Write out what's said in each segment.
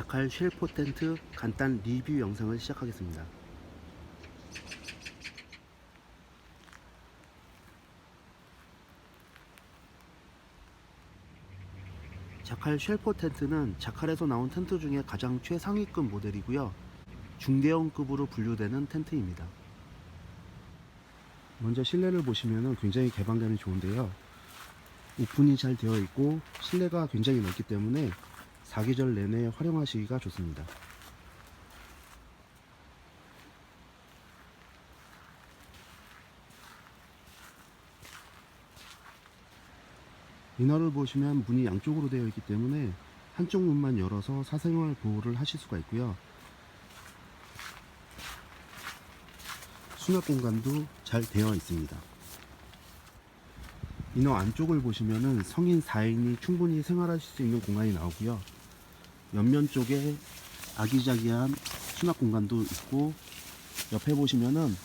자칼 쉘포 텐트 간단 리뷰 영상을 시작하겠습니다. 자칼 쉘포 텐트는 자칼에서 나온 텐트 중에 가장 최상위급 모델이고요. 중대형급으로 분류되는 텐트입니다. 먼저 실내를 보시면 굉장히 개방감이 좋은데요. 오픈이 잘 되어 있고 실내가 굉장히 넓기 때문에 사계절 내내 활용하시기가 좋습니다. 이너를 보시면 문이 양쪽으로 되어 있기 때문에 한쪽 문만 열어서 사생활 보호를 하실 수가 있고요. 수납 공간도 잘 되어 있습니다. 이너 안쪽을 보시면은 성인 4인이 충분히 생활하실 수 있는 공간이 나오고요. 옆면 쪽에 아기자기한 수납 공간도 있고 옆에 보시면은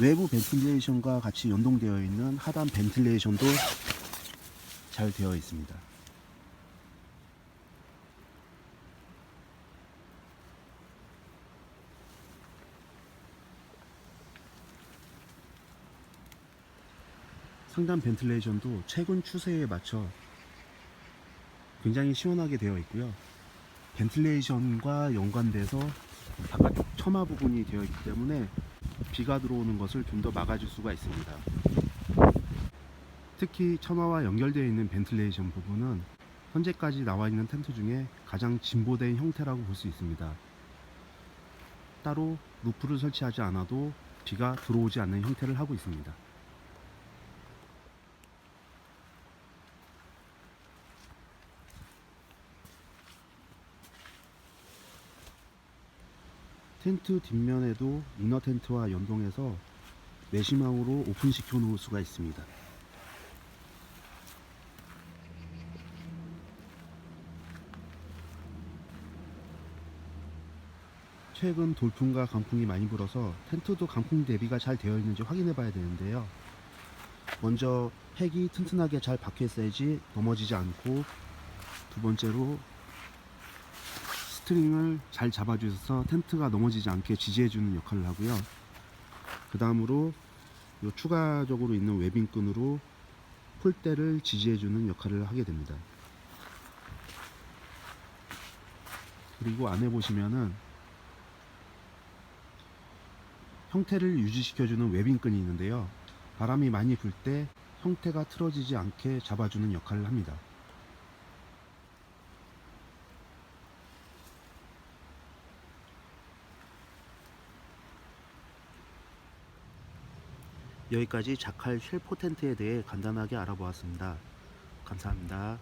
외부 벤틸레이션과 같이 연동되어 있는 하단 벤틸레이션도 잘 되어 있습니다. 상단 벤틸레이션도 최근 추세에 맞춰 굉장히 시원하게 되어 있고요. 벤틸레이션과 연관돼서 바깥쪽 처마 부분이 되어 있기 때문에 비가 들어오는 것을 좀 더 막아줄 수가 있습니다. 특히 처마와 연결되어 있는 벤틸레이션 부분은 현재까지 나와 있는 텐트 중에 가장 진보된 형태라고 볼 수 있습니다. 따로 루프를 설치하지 않아도 비가 들어오지 않는 형태를 하고 있습니다. 텐트 뒷면에도 이너 텐트와 연동해서 메시망으로 오픈시켜 놓을 수가 있습니다. 최근 돌풍과 강풍이 많이 불어서 텐트도 강풍 대비가 잘 되어 있는지 확인해 봐야 되는데요. 먼저 팩이 튼튼하게 잘 박혀 있어야지 넘어지지 않고 두 번째로 스트링을 잘 잡아주셔서 텐트가 넘어지지 않게 지지해주는 역할을 하고요. 그 다음으로 요 추가적으로 있는 웨빙끈으로 폴대를 지지해주는 역할을 하게 됩니다. 그리고 안에 보시면은 형태를 유지시켜주는 웨빙끈이 있는데요. 바람이 많이 불 때 형태가 틀어지지 않게 잡아주는 역할을 합니다. 여기까지 자칼 쉘 포 텐트에 대해 간단하게 알아보았습니다. 감사합니다.